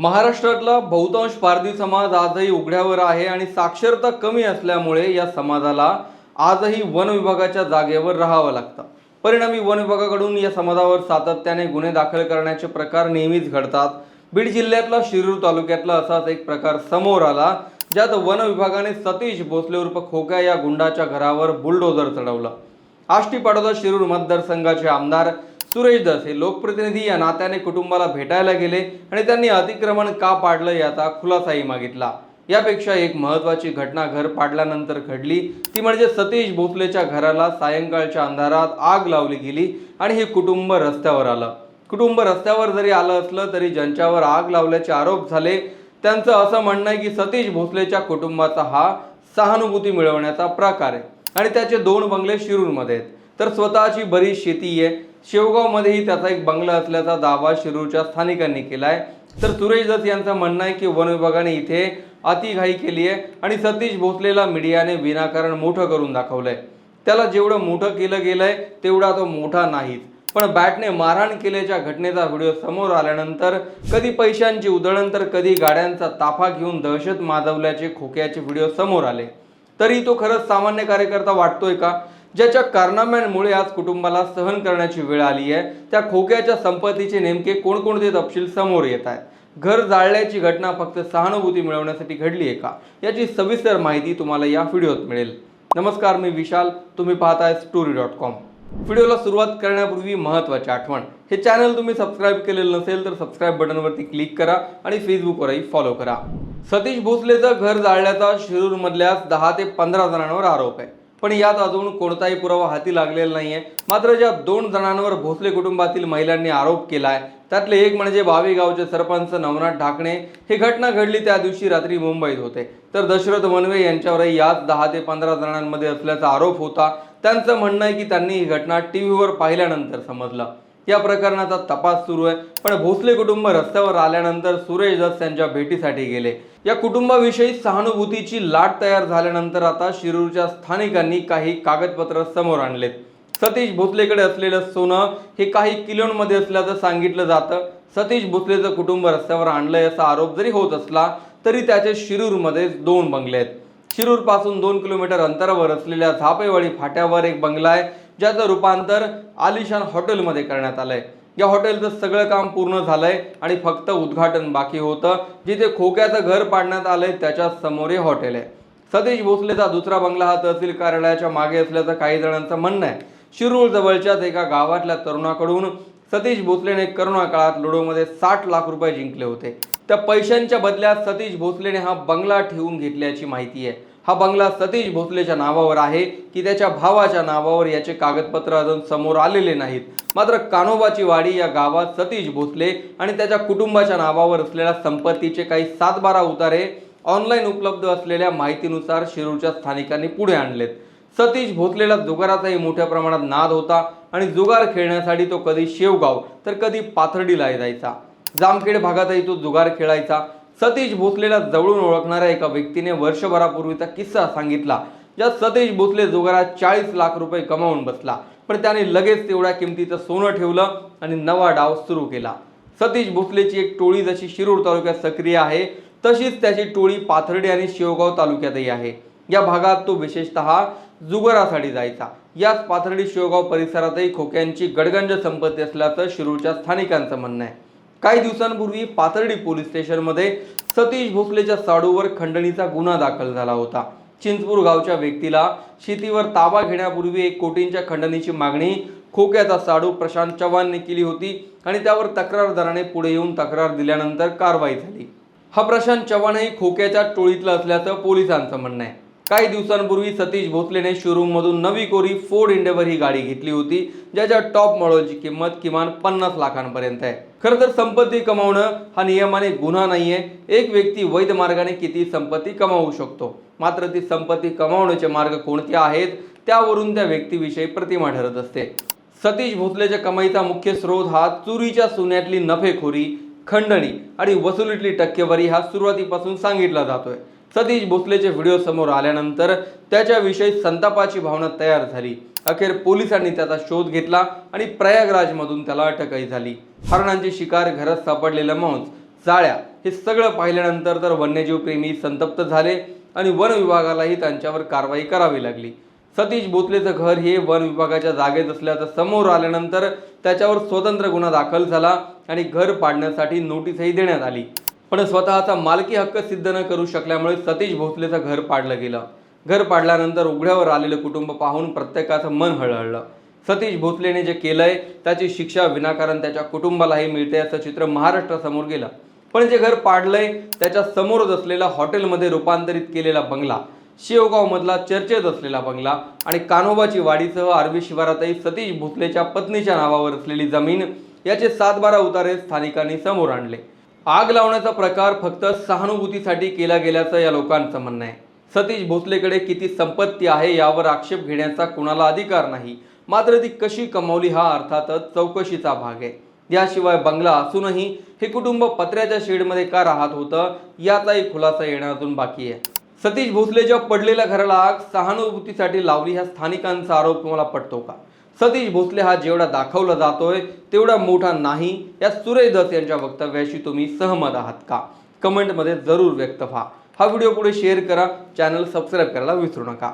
महाराष्ट्रातला बहुतांश पारधी समाज आजही उघड्यावर आहे आणि साक्षरता कमी असल्यामुळे या समाजाला आजही वन विभागाच्या जागेवर राहावं लागतं. परिणामी वन विभागाकडून या समाजावर सातत्याने गुन्हे दाखल करण्याचे प्रकार नेहमीच घडतात. बीड जिल्ह्यातला शिरूर तालुक्यातला असाच एक प्रकार समोर आला ज्यात वन विभागाने सतीश भोसले उर्फ खोक्या या गुंडाच्या घरावर बुलडोझर चढवलं. आष्टी पाडोदा शिरूर मतदारसंघाचे आमदार सुरेश दस हे लोकप्रतिनिधी या नात्याने कुटुंबाला भेटायला गेले आणि त्यांनी अतिक्रमण का पाडलं याचा खुलासाही मागितला. यापेक्षा एक महत्त्वाची घटना घर पाडल्यानंतर घडली. ती म्हणजे सतीश भोसलेच्या घराला सायंकाळच्या अंधारात आग लावली गेली आणि हे कुटुंब रस्त्यावर आलं. कुटुंब रस्त्यावर जरी आलं असलं तरी ज्यांच्यावर आग लावल्याचे आरोप झाले त्यांचं असं म्हणणं आहे की सतीश भोसलेच्या कुटुंबाचा हा सहानुभूती मिळवण्याचा प्रकार आहे आणि त्याचे दोन बंगले शिरूरमध्ये आहेत. तर स्वतःची बरीच शेती आहे. शेवगावमध्येही त्याचा एक बंगला असल्याचा दावा शिरूरच्या स्थानिकांनी केलाय. तर सुरेश दत्त यांचं म्हणणं आहे की वन विभागाने इथे अतिघाई केली आहे आणि सतीश भोसलेला मीडियाने विनाकारण मोठं करून दाखवलंय. त्याला जेवढं मोठं केलं गेलंय तेवढा तो मोठा नाहीच. पण बॅटने मारहाण केल्याच्या घटनेचा व्हिडिओ समोर आल्यानंतर कधी पैशांची उधळण तर कधी गाड्यांचा ताफा घेऊन दहशत माजवल्याचे खोक्याचे व्हिडिओ समोर आले. तरी तो खरंच सामान्य कार्यकर्ता वाटतोय का? ज्याच्या कारनाम्यांमुळे आज कुटुंबाला सहन करण्याची वेळ आली आहे. त्या खोक्याच्या संपत्तीचे नेमके कोणकोणते तपशील समोर येत आहेत? घर जाळल्याची घटना फक्त सहानुभूती मिळवण्यासाठी घडली आहे का? याची सविस्तर माहिती तुम्हाला या व्हिडिओत मिळेल. नमस्कार मी विशाल. तुम्ही पाहताय स्टोरी डॉट कॉम व्हिडिओला सुरुवात करण्यापूर्वी महत्त्वाची आठवण. हे चॅनल तुम्ही सबस्क्राईब केलेलं नसेल तर सबस्क्राईब बटनवरती क्लिक करा आणि फेसबुकवरही फॉलो करा. सतीश भोसलेचं घर जाळल्याचा शिरूरमधल्या दहा ते पंधरा जणांवर आरोप आहे. पण यात अजून कोणताही पुरावा हाती लागलेला नाहीये. मात्र ज्या दोन जणांवर भोसले कुटुंबातील महिलांनी आरोप केला आहे त्यातले एक म्हणजे भावी गावचे सरपंच नवनाथ ढाकणे. ही घटना घडली त्या दिवशी रात्री मुंबईत होते. तर दशरथ मनवे यांच्यावरही याच दहा ते पंधरा जणांमध्ये असल्याचा आरोप होता. त्यांचं म्हणणं आहे की त्यांनी ही घटना टीव्हीवर पाहिल्यानंतर समजलं. या प्रकरणाचा तपास सुरू आहे. पण भोसले कुटुंब रस्त्यावर आल्यानंतर सुरेश दस यांच्या भेटीसाठी गेले. या कुटुंबाविषयी सहानुभूतीची लाट तयार झाल्यानंतर आता शिरूरच्या स्थानिकांनी काही कागदपत्र समोर आणलेत. सतीश भोसलेकडे असलेलं सोनं हे काही किलोंमध्ये असल्याचं सांगितलं जातं. सतीश भोसलेचं कुटुंब रस्त्यावर आणलंय असा आरोप जरी होत असला तरी त्याचे शिरूरमध्ये दोन बंगले आहेत. शिरूरपासून दोन किलोमीटर अंतरावर असलेल्या झापेवाडी फाट्यावर एक बंगला आहे. ज्याचं रूपांतर आलिशान हॉटेलमध्ये करण्यात आलं आहे या हॉटेलचं सगळं काम पूर्ण झालंय आणि फक्त उद्घाटन बाकी होतं. जिथे खोक्याचं घर पाडण्यात आलंय त्याच्यासमोर हे हॉटेल आहे. सतीश भोसलेचा दुसरा बंगला हा तहसील कार्यालयाच्या मागे असल्याचं काही जणांचं म्हणणं आहे. शिरूळ जवळच्याच एका गावातल्या तरुणाकडून सतीश भोसलेने करोना काळात लुडोमध्ये साठ लाख रुपये जिंकले होते. त्या पैशांच्या बदल्यात सतीश भोसलेने हा बंगला ठेवून घेतल्याची माहिती आहे. हा बंगला सतीश भोसलेच्या नावावर आहे की त्याच्या भावाच्या नावावर याचे कागदपत्र अजून समोर आलेले नाहीत. मात्र कानोबाची वाडी या गावात सतीश भोसले आणि त्याच्या कुटुंबाच्या नावावर असलेल्या संपत्तीचे काही सातबारा उतारे ऑनलाईन उपलब्ध असलेल्या माहितीनुसार शिरूरच्या स्थानिकांनी पुढे आणलेत. सतीश भोसलेला जुगाराचाही मोठ्या प्रमाणात नाद होता आणि जुगार खेळण्यासाठी तो कधी शेवगाव तर कधी पाथर्डीला जायचा. जामखेड भागातही तो जुगार खेळायचा. सतीश भोसलेला जवळून ओळखणाऱ्या एका व्यक्तीने वर्षभरापूर्वीचा किस्सा सांगितला ज्यात सतीश भोसले जोगारात चाळीस लाख रुपये कमावून बसला. पण त्याने लगेच तेवढ्या किमतीचं सोनं ठेवलं आणि नवा डाव सुरू केला. सतीश भोसलेची एक टोळी जशी शिरूर तालुक्यात सक्रिय आहे तशीच त्याची टोळी पाथर्डी आणि शेवगाव तालुक्यातही आहे. या भागात तो विशेषतः जुगारासाठी जायचा. याच पाथर्डी शेवगाव परिसरातही खोक्यांची गडगंज संपत्ती असल्याचं शिरूरच्या स्थानिकांचं म्हणणं आहे. काही दिवसांपूर्वी पाथर्डी पोलीस स्टेशनमध्ये सतीश भोसलेच्या साडूवर खंडणीचा गुन्हा दाखल झाला होता. चिंचपूर गावच्या व्यक्तीला शेतीवर ताबा घेण्यापूर्वी एक कोटींच्या खंडणीची मागणी खोक्याचा साडू प्रशांत चव्हाणने केली होती आणि त्यावर तक्रारदाराने पुढे येऊन तक्रार दिल्यानंतर कारवाई झाली. हा प्रशांत चव्हाणही खोक्याच्या टोळीतला असल्याचं पोलिसांचं म्हणणं आहे. काही दिवसांपूर्वी सतीश भोसलेने शोरूममधून नवी कोरी फोर्ड इंडेवर ही गाडी घेतली होती ज्याच्या टॉप मॉडेलची किंमत किमान पन्नास लाखांपर्यंत आहे. खरं तर संपत्ती कमावणं हा नियमाने गुन्हा नाहीये. एक व्यक्ती वैध मार्गाने किती संपत्ती कमावू शकतो? मात्र ती संपत्ती कमावण्याचे मार्ग कोणते आहेत त्यावरून त्या व्यक्तीविषयी प्रतिमा ठरत असते. सतीश भोसलेच्या कमाईचा मुख्य स्रोत हा चोरीच्या सोन्यातली नफेखोरी खंडणी आणि वसुलीतली टक्केवारी हा सुरुवातीपासून सांगितला जातोय. सतीश भोसलेचे व्हिडिओ समोर आल्यानंतर त्याच्याविषयी संतापाची भावना तयार झाली. अखेर पोलिसांनी त्याचा शोध घेतला आणि प्रयागराजमधून त्याला अटकही झाली. हरणांची शिकार घरात सापडलेलं मांस जाळ्या हे सगळं पाहिल्यानंतर तर वन्यजीव प्रेमी संतप्त झाले आणि वन विभागालाही त्यांच्यावर कारवाई करावी लागली. सतीश भोसलेचं घर हे वन विभागाच्या जागेत असल्याचं समोर आल्यानंतर त्याच्यावर स्वतंत्र गुन्हा दाखल झाला आणि घर पाडण्यासाठी नोटीसही देण्यात आली. पण स्वतःचा मालकी हक्क सिद्ध न करू शकल्यामुळे सतीश भोसलेचं घर पाडलं गेलं. घर पाडल्यानंतर उघड्यावर आलेलं कुटुंब पाहून प्रत्येकाचं मन हळहळलं. सतीश भोसलेने जे केलंय त्याची शिक्षा विनाकारण त्याच्या कुटुंबालाही मिळते असं चित्र महाराष्ट्रासमोर गेलं. पण जे घर पाडलंय त्याच्या समोरच असलेला हॉटेलमध्ये रूपांतरित केलेला बंगला शिवगावमधला चर्चेत असलेला बंगला आणि कान्होबाची वाडीसह आरबी शिवारातही सतीश भोसलेच्या पत्नीच्या नावावर असलेली जमीन याचे सातबारा उतारे स्थानिकांनी समोर आणले. आग लावण्याचा प्रकार फक्त सहानुभूतीसाठी केला गेल्याचं या लोकांचं म्हणणं आहे. सतीश भोसलेकडे किती संपत्ती आहे यावर आक्षेप घेण्याचा कुणाला अधिकार नाही. मात्र ती कशी कमावली हा अर्थातच चौकशीचा भाग आहे. याशिवाय बंगला असूनही हे कुटुंब पत्र्याच्या शेडमध्ये का राहत होतं याचाही खुलासा येणं अजून बाकी आहे. सतीश भोसलेच्या पडलेल्या घराला आग सहानुभूतीसाठी लावली हा स्थानिकांचा आरोप तुम्हाला पटतो का? सतीश भोसले हा जेवढा दाखवला जातोय तेवढा मोठा नाही. या सुरेश दस यांच्या वक्तव्याशी तुम्ही सहमत आहात का? कमेंटमध्ये जरूर व्यक्त व्हा. हा व्हिडिओ पुढे शेअर करा चॅनल सबस्क्राईब करायला विसरू नका.